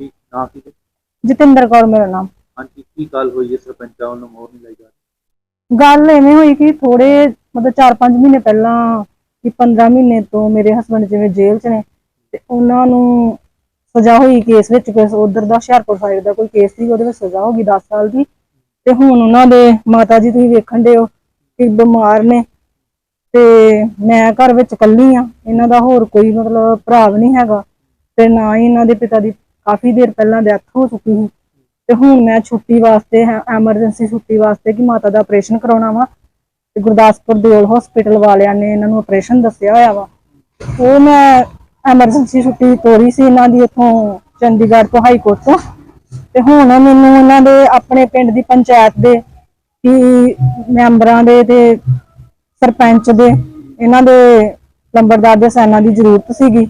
ਕੀ ਨਾ ਕੀ ਜਤਿੰਦਰ ਕੌਰ ਮੇਰਾ ਨਾਮ। ਹਾਂਜੀ ਕੀ ਗੱਲ ਹੋਈ ਹੈ ਸਰਪੰਚਾਂ ਵੱਲੋਂ ਮੋਹਰ ਨਹੀਂ ਲਾਈ ਜਾ ਰਹੀ? ਗੱਲ ਐਵੇਂ ਹੋਈ ਕਿ ਥੋੜੇ ਮਤਲਬ 4-5 ਮਹੀਨੇ ਪਹਿਲਾਂ ਕਿ 15 ਮਹੀਨੇ ਤੋਂ ਮੇਰੇ ਹਸਬੰਡ ਜਿਵੇਂ ਜੇਲ੍ਹ 'ਚ ਨੇ ਤੇ ਉਹਨਾਂ ਨੂੰ ਸਜ਼ਾ ਹੋਈ ਕੇਸ ਵਿੱਚ ਕੋਈ ਉਧਰ ਦਾ ਹੁਸ਼ਿਆਰਪੁਰ ਸਾਈਡ ਦਾ ਕੋਈ ਕੇਸ ਸੀ ਉਹਦੇ ਵਿੱਚ ਸਜ਼ਾ ਹੋ ਗਈ 10 ਸਾਲ ਦੀ। ਤੇ ਹੁਣ ਉਹਨਾਂ ਦੇ ਮਾਤਾ ਜੀ ਤੁਸੀਂ ਵੇਖਣ ਦੇ ਹੋ ਕਿ ਬਿਮਾਰ ਨੇ ਤੇ ਮੈਂ ਘਰ ਵਿੱਚ ਇਕੱਲੀ ਆ ਇਹਨਾਂ ਦਾ ਹੋਰ ਕੋਈ ਮਤਲਬ ਭਰਾ ਵੀ ਨਹੀਂ ਹੈਗਾ ਤੇ ਨਾ ਹੀ ਇਹਨਾਂ ਦੇ ਪਿਤਾ ਦੀ ਕਾਫੀ ਦੇਰ ਪਹਿਲਾਂ ਡੈਥ ਹੋ ਚੁੱਕੀ ਸੀ। ਤੇ ਹੁਣ ਮੈਂ ਛੁੱਟੀ ਵਾਸਤੇ ਐਮਰਜੈਂਸੀ ਛੁੱਟੀ ਵਾਸਤੇ ਕਿ ਮਾਤਾ ਦਾ ਆਪਰੇਸ਼ਨ ਕਰਾਉਣਾ ਵਾ। ਤੇ ਗੁਰਦਾਸਪੁਰ ਦਿਓਲ ਹਸਪੀਟਲ ਵਾਲਿਆਂ ਨੇ ਇਹਨਾਂ ਨੂੰ ਆਪਰੇਸ਼ਨ ਦੱਸਿਆ ਹੋਇਆ ਵਾ। ਉਹ ਮੈਂ ਐਮਰਜੈਂਸੀ ਛੁੱਟੀ ਤੋਰੀ ਸੀ ਇਹਨਾਂ ਦੀ ਇੱਥੋਂ ਚੰਡੀਗੜ੍ਹ ਤੋਂ ਹਾਈ ਕੋਰਟ ਤੋਂ। ਤੇ ਹੁਣ ਮੈਨੂੰ ਇਹਨਾਂ ਦੇ ਆਪਣੇ ਪਿੰਡ ਦੀ ਪੰਚਾਇਤ ਦੇ ਕਿ ਮੈਂਬਰਾਂ ਦੇ ਤੇ ਸਰਪੰਚ ਦੇ ਇਹਨਾਂ ਦੇ ਲੰਬਰਦਾਰ ਦੇ ਸੈਨਾ ਦੀ ਜ਼ਰੂਰਤ ਸੀਗੀ।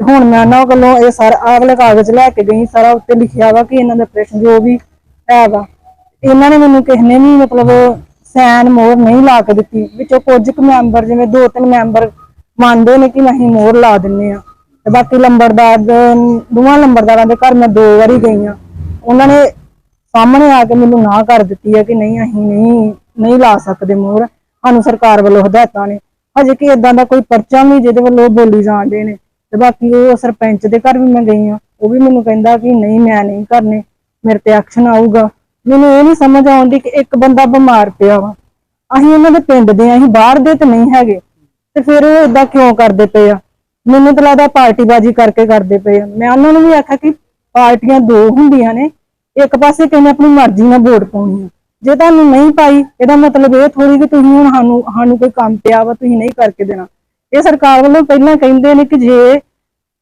ਹੁਣ ਮੈਂ ਉਹਨਾਂ ਕੋਲੋਂ ਇਹ ਸਾਰਾ ਅਗਲੇ ਕਾਗਜ਼ ਲੈ ਕੇ ਗਈ, ਸਾਰਾ ਉੱਤੇ ਲਿਖਿਆ ਵਾ ਕਿ ਇਹਨਾਂ ਦਾ ਆਪਰੇਸ਼ਨ ਜੋ ਵੀ ਹੈਗਾ। ਇਹਨਾਂ ਨੇ ਮੈਨੂੰ ਕਿਸੇ ਨੇ ਵੀ ਮਤਲਬ ਸੈਨ ਮੋਹਰ ਨਹੀਂ ਲਾ ਕੇ ਦਿੱਤੀ। ਵਿੱਚੋਂ ਕੁਝ ਕੁ ਮੈਂਬਰ, ਜਿਵੇਂ ਦੋ ਤਿੰਨ ਮੈਂਬਰ ਮੰਨਦੇ ਨੇ ਕਿ ਅਸੀਂ ਮੋਹਰ ਲਾ ਦਿੰਨੇ ਆ। ਤੇ ਬਾਕੀ ਲੰਬੜਦਾਰ, ਦੋਵਾਂ ਲੰਬੜਦਾਰਾਂ ਦੇ ਘਰ ਮੈਂ ਦੋ ਵਾਰੀ ਗਈ ਆ। ਉਹਨਾਂ ਨੇ ਸਾਹਮਣੇ ਆ ਕੇ ਮੈਨੂੰ ਨਾ ਕਰ ਦਿੱਤੀ ਹੈ ਕਿ ਨਹੀਂ, ਅਸੀਂ ਨਹੀਂ ਨਹੀਂ ਲਾ ਸਕਦੇ ਮੋਹਰ। ਸਾਨੂੰ ਸਰਕਾਰ ਵੱਲੋਂ ਹਦਾਇਤਾਂ ਨੇ। ਹਜੇ ਕਿ ਇਦਾਂ ਦਾ ਕੋਈ ਪਰਚਾ ਵੀ ਜਿਹਦੇ ਵੱਲੋਂ ਬੋਲੀ ਜਾਂਦੇ ਨੇ। ਤੇ ਬਾਕੀ ਉਹ ਸਰਪੰਚ ਦੇ ਘਰ ਵੀ ਮੈਂ ਗਈ ਆ ਉਹ ਵੀ ਮੈਨੂੰ ਕਹਿੰਦਾ ਕਿ ਨਹੀਂ, ਮੈਂ ਨਹੀਂ ਕਰਨੇ, ਮੇਰੇ ਤੇ ਐਕਸ਼ਨ ਆਊਗਾ। ਮੈਨੂੰ ਇਹ ਨਹੀਂ ਸਮਝ ਆਉਂਦੀ ਕਿ ਇੱਕ ਬੰਦਾ ਬਿਮਾਰ ਪਿਆ ਵਾ। ਅਸੀਂ ਉਹਨਾਂ ਦੇ ਪਿੰਡ ਦੇ ਅਸੀਂ ਬਾਹਰ ਦੇ ਤੇ ਨਹੀਂ ਹੈਗੇ। ਤੇ ਫਿਰ ਉਹ ਇਦਾਂ ਕਿਉਂ ਕਰਦੇ ਪਏ ਆ? ਮੈਨੂੰ ਤਾਂ ਲੱਗਦਾ ਪਾਰਟੀਬਾਜ਼ੀ ਕਰਕੇ ਕਰਦੇ ਪਏ ਆ। ਮੈਂ ਉਹਨਾਂ ਨੂੰ ਵੀ ਆਖਿਆ ਕਿ ਪਾਰਟੀਆਂ ਦੋ ਹੁੰਦੀਆਂ ਨੇ, ਇੱਕ ਪਾਸੇ ਕਹਿੰਦੇ ਆਪਣੀ ਮਰਜ਼ੀ ਨਾਲ ਵੋਟ ਪਾਉਣੀ ਆ। ਜੇ ਤੁਹਾਨੂੰ ਨਹੀਂ ਪਾਈ, ਇਹਦਾ ਮਤਲਬ ਇਹ ਥੋੜੀ ਕਿ ਤੁਸੀਂ ਹੁਣ ਸਾਨੂੰ ਸਾਨੂੰ ਕੋਈ ਕੰਮ ਪਿਆ ਵਾ, ਤੁਸੀਂ ਨਹੀਂ ਕਰਕੇ ਦੇਣਾ। ਇਹ ਸਰਕਾਰ ਵੱਲੋਂ ਪਹਿਲਾਂ ਕਹਿੰਦੇ ਨੇ ਕਿ ਜੇ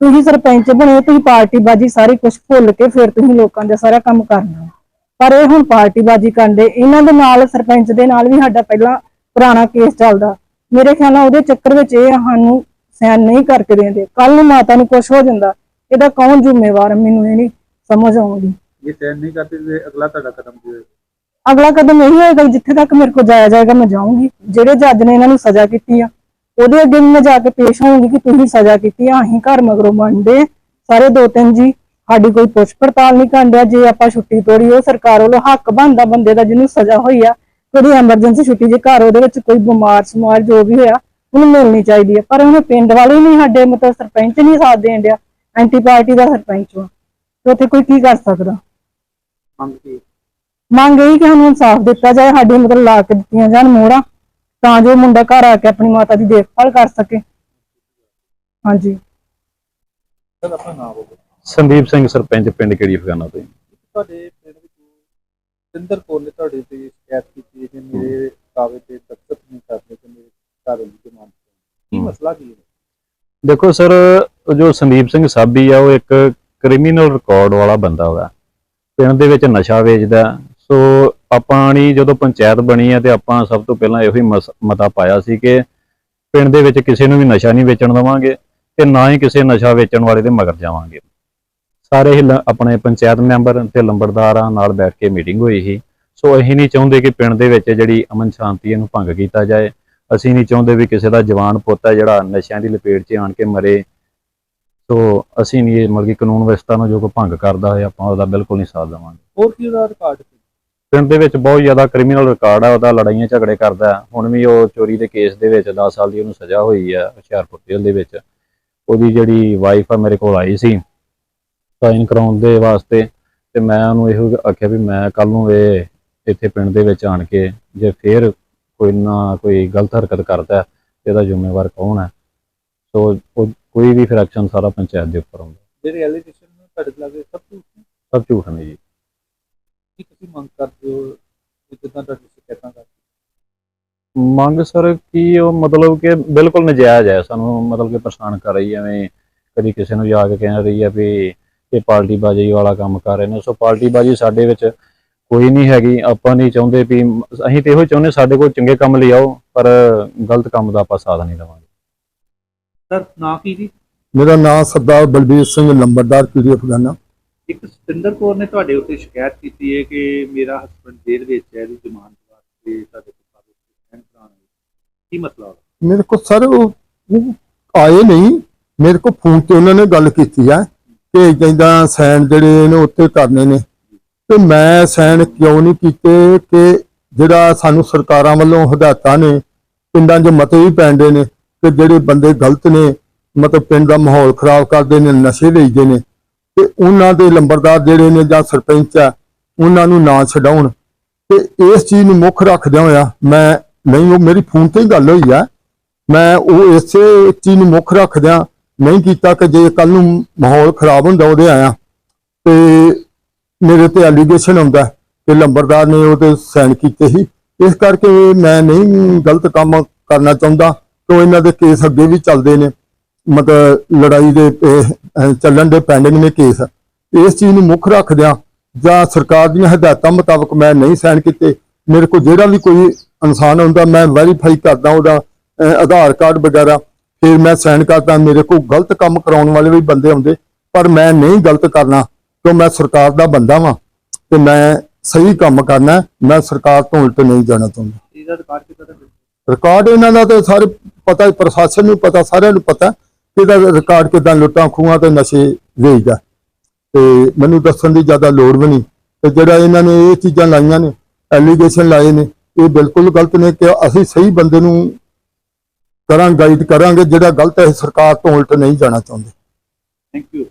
ਤੁਸੀਂ ਸਰਪੰਚ ਬਣੇ ਤੁਸੀਂ ਪਾਰਟੀਬਾਜ਼ੀ ਸਾਰੀ ਕੁਝ ਭੁੱਲ ਕੇ ਫਿਰ ਤੁਸੀਂ ਲੋਕਾਂ ਦਾ ਸਾਰਾ ਕੰਮ ਕਰਨਾ। ਪਰ ਇਹ ਹੁਣ ਪਾਰਟੀਬਾਜ਼ੀ ਕਰਦੇ ਇਹਨਾਂ ਦੇ ਨਾਲ ਸਰਪੰਚ ਦੇ ਨਾਲ ਵੀ ਸਾਡਾ ਪਹਿਲਾਂ ਪੁਰਾਣਾ ਕੇਸ ਚੱਲਦਾ। ਮੇਰੇ ਖਿਆਲ ਨਾਲ ਉਹਦੇ ਚੱਕਰ ਵਿੱਚ ਇਹ ਸਾਨੂੰ ਸੈਨ ਨਹੀਂ ਕਰਕੇ ਦਿੰਦੇ। ਕੱਲ ਨੂੰ ਮਾਤਾ ਨੂੰ ਕੁਝ ਹੋ ਜਾਂਦਾ ਇਹਦਾ ਕੌਣ ਜ਼ਿੰਮੇਵਾਰ? ਮੈਨੂੰ ਇਹ ਨਹੀਂ ਸਮਝ ਆਉਂਦੀ। ਇਹ ਸੈਨ ਨਹੀਂ ਕਰਦੇ ਤੇ ਅਗਲਾ ਤੁਹਾਡਾ ਕਦਮ ਕੀ ਹੋਏਗਾ? ਅਗਲਾ ਕਦਮ ਇਹ ਹੋਏਗਾ ਜਿੱਥੇ ਤੱਕ ਮੇਰੇ ਕੋਲ ਜਾਇਆ ਜਾਏਗਾ ਮੈਂ ਜਾਊਂਗੀ। ਜਿਹੜੇ ਜੱਜ ਨੇ ਇਹਨਾਂ ਨੂੰ ਸਜ਼ਾ ਕੀਤੀ ਆ ਉਹਦੇ ਅੱਗੇ ਮੈਂ ਜਾ ਕੇ ਪੇਸ਼ ਹੋਊਂਗੀ ਕਿ ਤੁਸੀਂ ਸਜ਼ਾ ਕੀਤੀ ਆ ਅਸੀਂ ਘਰ ਮਗਰੋਂ ਮੰਨਦੇ ਸਾਰੇ ਦੋ ਤਿੰਨ ਜੀ ਸਾਡੀ ਕੋਈ ਪੁੱਛ ਪੜਤਾਲ ਨਹੀਂ ਕਰਦਿਆ ਜੇ ਆਪਾਂ ਛੁੱਟੀ ਤੋੜੀ ਉਹ ਸਰਕਾਰ ਵੱਲੋਂ ਹੱਕ ਬਣਦਾ ਬੰਦੇ ਦਾ ਜਿਹਨੂੰ ਸਜ਼ਾ ਹੋਈ ਆ ਉਹਦੀ ਐਮਰਜੈਂਸੀ ਛੁੱਟੀ ਜੇ ਘਰ ਉਹਦੇ ਵਿੱਚ ਕੋਈ ਬਿਮਾਰ ਸਮਾਰ ਜੋ ਵੀ ਹੋਇਆ ਉਹਨੂੰ ਮਿਲਣੀ ਚਾਹੀਦੀ ਹੈ ਪਰ ਉਹਨੇ ਪਿੰਡ ਵਾਲੇ ਨਹੀਂ ਸਾਡੇ ਮਤਲਬ ਸਰਪੰਚ ਨਹੀਂ ਸਾਥ ਦੇਣ ਡਿਆ ਐਂਟੀ ਪਾਰਟੀ ਦਾ ਸਰਪੰਚ ਵਾ। ਤੇ ਉੱਥੇ ਕੋਈ ਕੀ ਕਰ ਸਕਦਾ? ਮੰਗ ਇਹੀ ਕਿ ਸਾਨੂੰ ਇਨਸਾਫ ਦਿੱਤਾ ਜਾਏ ਸਾਡੇ ਮਤਲਬ ਲਾ ਕੇ ਦਿੱਤੀਆਂ ਜਾਣ ਮੋਹਰਾਂ। ਤਾਂ ਜੋ ਮੁੰਡਾ ਘਰ ਆ ਕੇ ਆਪਣੀ ਮਾਤਾ ਦੀ ਦੇਖਭਾਲ ਕਰ ਸਕੇ। ਹਾਂਜੀ। ਸਰ ਆਪਣਾ ਨਾਮ ਬੋਲੋ। ਸੰਦੀਪ ਸਿੰਘ ਸਰਪੰਚ ਪਿੰਡ ਕਿਹੜੀ ਫਗਾਨਾ ਤੋਂ ਜੀ। ਤੁਹਾਡੇ ਪਿੰਡ ਵਿੱਚ ਸਿੰਦਰ ਕੌਰ ਨੇ ਤੁਹਾਡੇ ਤੇ ਸ਼ਿਕਾਇਤ ਕੀਤੀ ਹੈ ਕਿ ਮੇਰੇ ਕਾਗਜ਼ ਤੇ ਦਸਤਖਤ ਨਹੀਂ ਕਰਦੇ ਤੇ ਮੇਰੇ ਘਰ ਦੀ ਜ਼ਮਾਨਤ ਕੀ ਹਮ। ਮਸਲਾ ਕੀ ਹੈ? ਦੇਖੋ ਸਰ ਜੋ ਸੰਦੀਪ ਸਿੰਘ ਸਾਬੀ ਆ ਉਹ ਇੱਕ ਕ੍ਰਿਮੀਨਲ ਰਿਕਾਰਡ ਵਾਲਾ ਬੰਦਾ ਵਾ। ਪਿੰਡ ਦੇ ਵਿੱਚ ਨਸ਼ਾ ਵੇਚਦਾ ਸੋ ਆਪਾਂ ਨੇ ਜਦੋਂ ਪੰਚਾਇਤ ਬਣੀ ਹੈ ਤੇ ਆਪਾਂ ਸਭ ਤੋਂ ਪਹਿਲਾਂ ਇਹੋ ਹੀ ਮਤਾ ਪਾਇਆ ਸੀ ਕਿ ਪਿੰਡ ਦੇ ਵਿੱਚ ਕਿਸੇ ਨੂੰ ਵੀ ਨਸ਼ਾ ਨਹੀਂ ਵੇਚਣ ਦੇਵਾਂਗੇ ਤੇ ਨਾ ਹੀ ਕਿਸੇ ਨਸ਼ਾ ਵੇਚਣ ਵਾਲੇ ਦੇ ਮਗਰ ਜਾਵਾਂਗੇ। ਸਾਰੇ ਹੀ ਆਪਣੇ ਪੰਚਾਇਤ ਮੈਂਬਰ ਤੇ ਲੰਬੜਦਾਰਾਂ ਨਾਲ ਬੈਠ ਕੇ ਮੀਟਿੰਗ ਹੋਈ ਸੀ। ਸੋ ਅਸੀਂ ਨਹੀਂ ਚਾਹੁੰਦੇ ਕਿ ਪਿੰਡ ਦੇ ਵਿੱਚ ਜਿਹੜੀ ਅਮਨ ਸ਼ਾਂਤੀ ਇਹਨੂੰ ਭੰਗ ਕੀਤਾ ਜਾਏ। ਅਸੀਂ ਨਹੀਂ ਚਾਹੁੰਦੇ ਵੀ ਕਿਸੇ ਦਾ ਜਵਾਨ ਪੁੱਤ ਹੈ ਜਿਹੜਾ ਨਸ਼ਿਆਂ ਦੀ ਲਪੇਟ 'ਚ ਆਣ ਕੇ ਮਰੇ। ਸੋ ਅਸੀਂ ਨਹੀਂ ਮਤਲਬ ਕਿ ਕਾਨੂੰਨ ਵਿਵਸਥਾ ਨੂੰ ਜੋ ਕੋਈ ਭੰਗ ਕਰਦਾ ਹੋਏ ਆਪਾਂ ਉਹਦਾ ਬਿਲਕੁਲ ਨਹੀਂ ਸਾਥ ਦੇਵਾਂਗੇ। ਹੋਰ ਕੀ ਉਹਦਾ ਰਿਕਾਰਡ ਪਿੰਡ ਦੇ ਵਿੱਚ ਬਹੁਤ ਜ਼ਿਆਦਾ ਕ੍ਰਿਮੀਨਲ ਰਿਕਾਰਡ ਆ ਉਹਦਾ ਲੜਾਈਆਂ ਝਗੜੇ ਕਰਦਾ। ਹੁਣ ਵੀ ਉਹ ਚੋਰੀ ਦੇ ਕੇਸ ਦੇ ਵਿੱਚ 10 ਸਾਲ ਦੀ ਉਹਨੂੰ ਸਜ਼ਾ ਹੋਈ ਆ ਹੁਸ਼ਿਆਰਪੁਰ ਜੇਲ੍ਹ ਦੇ ਵਿੱਚ। ਉਹਦੀ ਜਿਹੜੀ ਵਾਈਫ ਆ ਮੇਰੇ ਕੋਲ ਆਈ ਸੀ ਸਾਈਨ ਕਰਾਉਣ ਦੇ ਵਾਸਤੇ ਤੇ ਮੈਂ ਉਹਨੂੰ ਇਹੋ ਆਖਿਆ ਵੀ ਮੈਂ ਕੱਲ ਨੂੰ ਇਹ ਇੱਥੇ ਪਿੰਡ ਦੇ ਵਿੱਚ ਆਣ ਕੇ ਜੇ ਫੇਰ ਕੋਈ ਨਾ ਕੋਈ ਗਲਤ ਹਰਕਤ ਕਰਦਾ ਤੇ ਇਹਦਾ ਜ਼ਿੰਮੇਵਾਰ ਕੌਣ ਹੈ? ਸੋ ਕੋਈ ਵੀ ਫਿਰ ਐਕਸ਼ਨ ਸਾਰਾ ਪੰਚਾਇਤ ਦੇ ਉੱਪਰ ਹੁੰਦਾ ਜਿਹੜੇ ਐਲੀਗੇਸ਼ਨ ਤੁਹਾਡੇ ਲੱਗੇ ਸਭ ਝੂਠ ਨੇ? ਸਭ ਝੂਠ ਨੇ ਜੀ। ਮੰਗ ਕਰਦੇ ਹੋ ਕਿ ਜਿੱਦਾਂ ਤੁਹਾਡੀ ਸ਼ਿਕਾਇਤਾਂ ਕਰਦੇ ਮੰਗ ਸਰ ਕੀ ਉਹ ਮਤਲਬ ਕਿ ਬਿਲਕੁਲ ਨਜਾਇਜ਼ ਹੈ ਸਾਨੂੰ ਮਤਲਬ ਕਿ ਪਰੇਸ਼ਾਨ ਕਰ ਰਹੀ ਹੈ ਐਵੇਂ ਕਦੀ ਕਿਸੇ ਨੂੰ ਜਾ ਕੇ ਕਹਿ ਰਹੀ ਹੈ ਵੀ ਇਹ ਪਾਰਟੀ ਬਾਜੀ ਵਾਲਾ ਕੰਮ ਕਰ ਰਹੇ ਨੇ। ਸੋ ਪਾਰਟੀ ਬਾਜੀ ਸਾਡੇ ਵਿੱਚ ਕੋਈ ਨਹੀਂ ਹੈਗੀ ਆਪਾਂ ਨਹੀਂ ਚਾਹੁੰਦੇ ਵੀ ਅਸੀਂ ਤੇ ਇਹੋ ਚਾਹੁੰਦੇ ਸਾਡੇ ਕੋਲ ਚੰਗੇ ਕੰਮ ਲਈ ਆਓ ਪਰ ਗਲਤ ਕੰਮ ਦਾ ਆਪਾਂ ਸਾਥ ਨਹੀਂ ਦੇਵਾਂਗੇ। ਸਰ ਨਾ ਕੀ ਜੀ? ਮੇਰਾ ਨਾਮ ਸਰਦਾਰ ਬਲਬੀਰ ਸਿੰਘ ਲੰਬੜਦਾਰ ਪੀੜੀ ਅਫਗਾਨਾ ਇੱਕ ਸਤਿੰਦਰ ਕੌਰ ਨੇ ਤੁਹਾਡੇ ਉੱਤੇ ਸ਼ਿਕਾਇਤ ਕੀਤੀ ਹੈ ਕਿ ਮੇਰਾ ਹਸਬੰਡ ਜੇਲ੍ਹ ਵਿੱਚ ਹੈ, ਇਹਦੀ ਜ਼ਮਾਨਤ ਵਾਸਤੇ ਤੁਹਾਡੇ ਕੋਲ ਕਾਗਜ਼ ਸੈਨ ਕਰਾਉਣ ਕੀ ਮਸਲਾ ਮੇਰੇ ਕੋ ਸਰ, ਉਹ ਆਏ ਨਹੀਂ। ਮੇਰੇ ਕੋਲ ਫੋਨ ਤੇ ਉਹਨਾਂ ਨੇ ਗੱਲ ਕੀਤੀ ਆ ਕਿ ਕਹਿੰਦਾ ਸਾਈਨ ਜਿਹੜੇ ਨੇ ਉੱਤੇ ਕਰਨੇ ਨੇ। ਤੇ ਮੈਂ ਸਾਈਨ ਕਿਉਂ ਨਹੀਂ ਕੀਤੇ ਕਿ ਜਿਹੜਾ ਸਾਨੂੰ ਸਰਕਾਰਾਂ ਵੱਲੋਂ ਹਦਾਇਤਾਂ ਨੇ, ਪਿੰਡਾਂ 'ਚ ਮਤੇ ਵੀ ਪੈਂਦੇ ਨੇ ਕਿ ਜਿਹੜੇ ਬੰਦੇ ਗਲਤ ਨੇ, ਮਤਲਬ ਪਿੰਡ ਦਾ ਮਾਹੌਲ ਖਰਾਬ ਕਰਦੇ ਨੇ, ਨਸ਼ੇ ਲਈਦੇ ਨੇ ਤੇ ਉਹਨਾਂ ਦੇ ਲੰਬਰਦਾਰ ਜਿਹੜੇ ਨੇ ਜਾਂ ਸਰਪੰਚ ਆ, ਉਹਨਾਂ ਨੂੰ ਨਾ ਛਡਾਉਣ। ਤੇ ਇਸ ਚੀਜ਼ ਨੂੰ ਮੁੱਖ ਰੱਖਦਿਆਂ ਹੋਇਆ ਮੈਂ ਨਹੀਂ, ਉਹ ਮੇਰੀ ਫੋਨ ਤੇ ਹੀ ਗੱਲ ਹੋਈ ਆ। ਮੈਂ ਉਹ ਇਸੇ ਚੀਜ਼ ਨੂੰ ਮੁੱਖ ਰੱਖਦਿਆਂ ਨਹੀਂ ਕੀਤਾ ਕਿ ਜੇ ਕੱਲ ਨੂੰ ਮਾਹੌਲ ਖਰਾਬ ਹੁੰਦਾ ਉਹਦੇ ਆਇਆ। ਤੇ ਮੇਰੇ ਤੇ ਐਲੀਗੇਸ਼ਨ ਆਉਂਦਾ ਤੇ ਲੰਬਰਦਾਰ ਨੇ ਉਹਦੇ ਸਾਈਨ ਕੀਤੇ ਸੀ। ਇਸ ਕਰਕੇ ਮੈਂ ਨਹੀਂ ਗਲਤ ਕੰਮ ਕਰਨਾ ਚਾਹੁੰਦਾ ਕਿ ਇਹਨਾਂ ਦੇ ਕੇਸ ਅੱਗੇ ਵੀ ਚੱਲਦੇ ਨੇ। ਮਤਲਬ ਲੜਾਈ ਦੇ ਚੱਲਣ ਦੇ ਪੈਂਡਿੰਗ ਨੇ ਕੇਸ ਇਸ ਚੀਜ਼ ਨੂੰ ਮੁੱਖ ਰੱਖਦਿਆਂ ਜਾਂ ਸਰਕਾਰ ਦੀਆਂ ਹਦਾਇਤਾਂ ਮੁਤਾਬਕ ਮੈਂ ਨਹੀਂ ਸਾਈਨ ਕੀਤੇ। ਮੇਰੇ ਕੋਲ ਜਿਹੜਾ ਵੀ ਕੋਈ ਇਨਸਾਨ ਹੁੰਦਾ ਮੈਂ ਵੈਰੀਫਾਈ ਕਰਦਾ ਉਹਦਾ ਆਧਾਰ ਕਾਰਡ ਵਗੈਰਾ ਫਿਰ ਮੈਂ ਸਾਈਨ ਕਰਦਾ। ਮੇਰੇ ਕੋਲ ਗਲਤ ਕੰਮ ਕਰਾਉਣ ਵਾਲੇ ਵੀ ਬੰਦੇ ਆਉਂਦੇ ਪਰ ਮੈਂ ਨਹੀਂ ਗਲਤ ਕਰਨਾ ਕਿਉਂ ਮੈਂ ਸਰਕਾਰ ਦਾ ਬੰਦਾ ਵਾਂ ਤੇ ਮੈਂ ਸਹੀ ਕੰਮ ਕਰਨਾ ਮੈਂ ਸਰਕਾਰ ਤੋਂ ਉਲਟ ਨਹੀਂ ਜਾਣਾ ਚਾਹੁੰਦਾ। ਰਿਕਾਰਡ ਇਹਨਾਂ ਦਾ ਤੇ ਸਾਰੇ ਪਤਾ ਪ੍ਰਸ਼ਾਸਨ ਨੂੰ ਪਤਾ ਸਾਰਿਆਂ ਨੂੰ ਪਤਾ। ਇਹਦਾ ਰਿਕਾਰਡ ਕਿਦਾਂ ਲੁੱਟਾਂ ਖੂਹਾਂ ਤੇ ਨਸ਼ੇ ਵੇਚਦਾ। ਤੇ ਮੈਨੂੰ ਦੱਸਣ ਦੀ ਜ਼ਿਆਦਾ ਲੋੜ ਵੀ ਨਹੀਂ। ਤੇ ਜਿਹੜਾ ਇਹਨਾਂ ਨੇ ਇਹ ਚੀਜ਼ਾਂ ਲਾਈਆਂ ਨੇ ਐਲੀਗੇਸ਼ਨ ਲਾਏ ਨੇ, ਇਹ ਬਿਲਕੁਲ ਗਲਤ ਨੇ ਕਿ ਅਸੀਂ ਸਹੀ ਬੰਦੇ ਨੂੰ ਕਰਾਂ ਗਾਈਡ ਕਰਾਂਗੇ, ਜਿਹੜਾ ਗਲਤ ਹੈ ਸਰਕਾਰ ਤੋਂ ਉਲਟ ਨਹੀਂ ਜਾਣਾ ਚਾਹੁੰਦੇ। Thank you